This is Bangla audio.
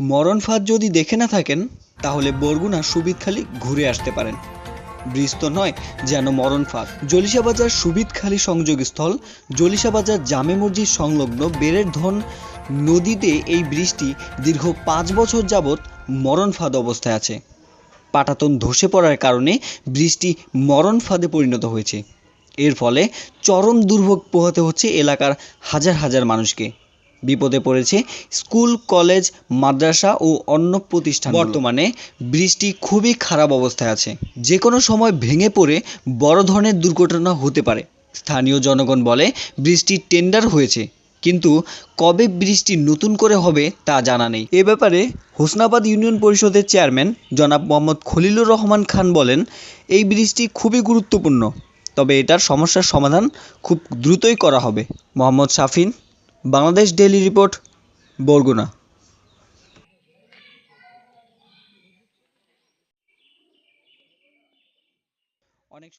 মরণ ফাঁদ যদি দেখে না থাকেন, তাহলে বরগুনা সুবিদখালি ঘুরে আসতে পারেন। ব্রিজ তো নয় যেন মরণ ফাঁদ। জলিশাবাজার সুবিদখালি সংযোগস্থল জলিশাবাজার জামে মসজিদ সংলগ্ন বেড়ের ধন নদীতে এই ব্রিজটি দীর্ঘ পাঁচ বছর যাবৎ মরণ ফাঁদ অবস্থায় আছে। পাটাতন ধসে পড়ার কারণে ব্রিজটি মরণ ফাঁদে পরিণত হয়েছে। এর ফলে চরম দুর্ভোগ পোহাতে হচ্ছে এলাকার হাজার হাজার মানুষকে। বিপদে পড়েছে স্কুল, কলেজ, মাদ্রাসা ও অন্য প্রতিষ্ঠান বর্তমানে বৃষ্টি খুবই খারাপ অবস্থায় আছে। যে কোনো সময় ভেঙে পড়ে বড় ধরনের দুর্ঘটনা হতে পারে। স্থানীয় জনগণ বলে ব্রিজটি টেন্ডার হয়েছে। কিন্তু কবে বৃষ্টি নতুন করে হবে তা জানা নেই। এ ব্যাপারে হোসনাবাদ ইউনিয়ন পরিষদের চেয়ারম্যান জনাব মোহাম্মদ খলিলুর রহমান খান বলেন, এই ব্রিজটি খুবই গুরুত্বপূর্ণ। তবে এটার সমস্যার সমাধান খুব দ্রুতই করা হবে। Mohammad Safin Bangladesh daily report, Barguna. অনেক